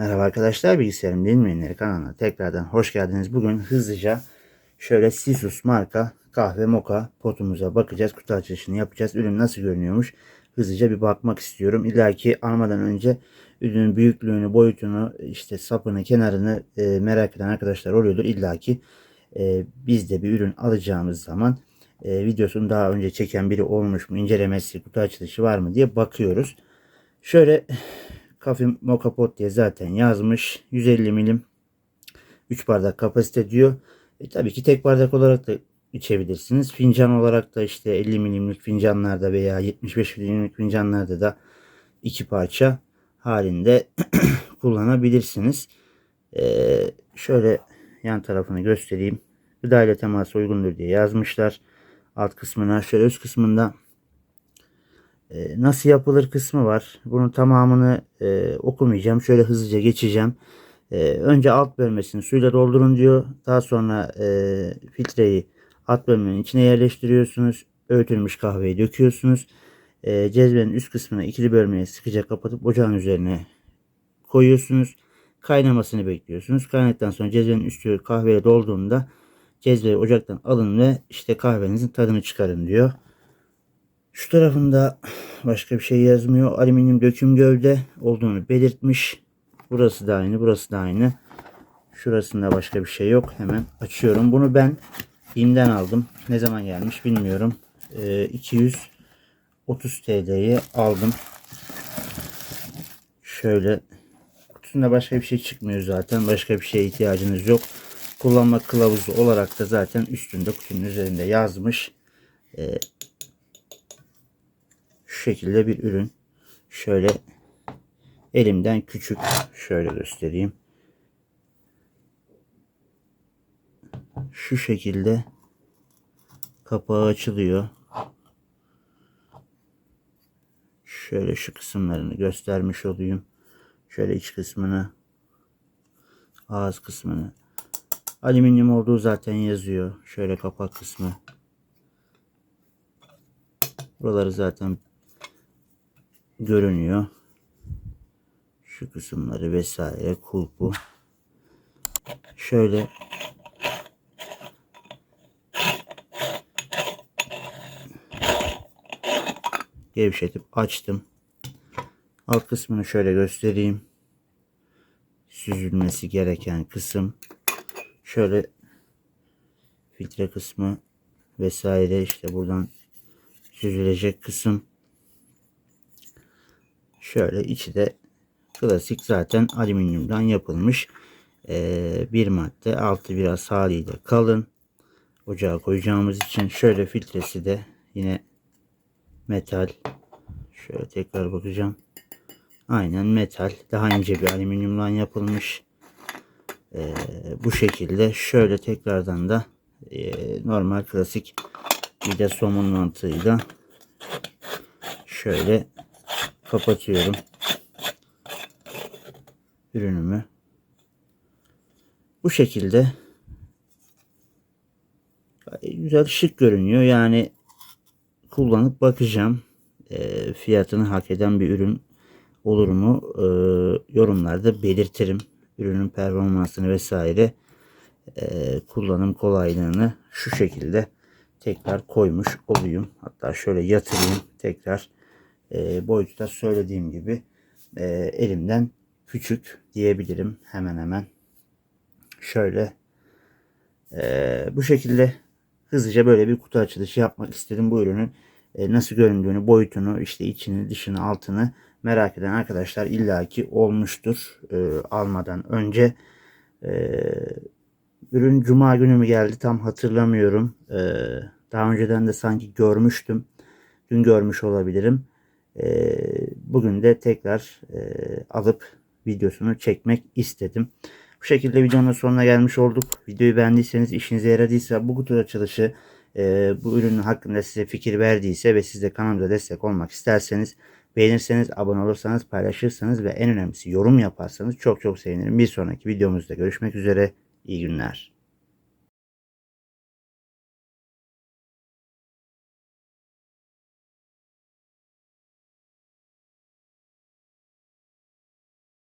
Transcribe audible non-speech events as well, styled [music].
Merhaba arkadaşlar, Bilgisayarım Bilinmeyenleri kanalına tekrardan hoş geldiniz. Bugün hızlıca şöyle Sisus marka kahve moka potumuza bakacağız. Kutu açılışını yapacağız. Ürün nasıl görünüyormuş hızlıca bir bakmak istiyorum. İlla ki almadan önce ürünün büyüklüğünü, boyutunu, işte sapını, kenarını e, merak eden arkadaşlar oluyordur. İlla ki e, biz de bir ürün alacağımız zaman e, videosunu daha önce çeken biri olmuş mu, incelemesi, kutu açılışı var mı diye bakıyoruz. Şöyle Kafim Moka Pot diye zaten yazmış. 150 milim 3 bardak kapasite diyor. E, tabii ki tek bardak olarak da içebilirsiniz. Fincan olarak da işte 50 milimlik fincanlarda veya 75 milimlik fincanlarda da iki parça halinde [clears throat] kullanabilirsiniz. Ee, şöyle yan tarafını göstereyim. Gıda ile teması uygundur diye yazmışlar. Alt kısmına şöyle üst kısmında e, nasıl yapılır kısmı var. Bunun tamamını e, okumayacağım. Şöyle hızlıca geçeceğim. E, önce alt bölmesini suyla doldurun diyor. Daha sonra e, filtreyi alt bölmenin içine yerleştiriyorsunuz. Öğütülmüş kahveyi döküyorsunuz. E, cezvenin üst kısmına ikili bölmeye sıkıca kapatıp ocağın üzerine koyuyorsunuz. Kaynamasını bekliyorsunuz. Kaynadıktan sonra cezvenin üstü kahveyle dolduğunda cezveyi ocaktan alın ve işte kahvenizin tadını çıkarın diyor. Şu tarafında başka bir şey yazmıyor. Alüminyum döküm gövde olduğunu belirtmiş. Burası da aynı, burası da aynı. Şurasında başka bir şey yok. Hemen açıyorum. Bunu ben BİM'den aldım. Ne zaman gelmiş bilmiyorum. Ee, 230 TL'ye aldım. Şöyle kutusunda başka bir şey çıkmıyor zaten. Başka bir şeye ihtiyacınız yok. Kullanma kılavuzu olarak da zaten üstünde kutunun üzerinde yazmış. Ee, şu şekilde bir ürün. Şöyle elimden küçük şöyle göstereyim. Şu şekilde kapağı açılıyor. Şöyle şu kısımlarını göstermiş olayım. Şöyle iç kısmını ağız kısmını alüminyum olduğu zaten yazıyor. Şöyle kapak kısmı. Buraları zaten görünüyor. Şu kısımları vesaire kulpu. Şöyle gevşetip açtım. Alt kısmını şöyle göstereyim. Süzülmesi gereken kısım. Şöyle filtre kısmı vesaire işte buradan süzülecek kısım. Şöyle içi de klasik zaten alüminyumdan yapılmış ee, bir madde. Altı biraz haliyle kalın. Ocağa koyacağımız için şöyle filtresi de yine metal. Şöyle tekrar bakacağım. Aynen metal. Daha ince bir alüminyumdan yapılmış. Ee, bu şekilde şöyle tekrardan da e, normal klasik bir de somun mantığıyla şöyle kapatıyorum ürünümü. Bu şekilde güzel şık görünüyor. Yani kullanıp bakacağım. E, fiyatını hak eden bir ürün olur mu? E, yorumlarda belirtirim. Ürünün performansını vesaire e, kullanım kolaylığını şu şekilde tekrar koymuş olayım. Hatta şöyle yatırayım tekrar e, boyutu da söylediğim gibi e, elimden küçük diyebilirim hemen hemen. Şöyle e, bu şekilde hızlıca böyle bir kutu açılışı yapmak istedim. Bu ürünün e, nasıl göründüğünü, boyutunu, işte içini, dışını, altını merak eden arkadaşlar illaki olmuştur e, almadan önce. E, ürün cuma günü mü geldi tam hatırlamıyorum. E, daha önceden de sanki görmüştüm. Dün görmüş olabilirim. E, bugün de tekrar e, alıp videosunu çekmek istedim. Bu şekilde videonun sonuna gelmiş olduk. Videoyu beğendiyseniz işinize yaradıysa bu kutu açılışı e, bu ürünün hakkında size fikir verdiyse ve siz de kanalımıza destek olmak isterseniz beğenirseniz, abone olursanız, paylaşırsanız ve en önemlisi yorum yaparsanız çok çok sevinirim. Bir sonraki videomuzda görüşmek üzere. İyi günler.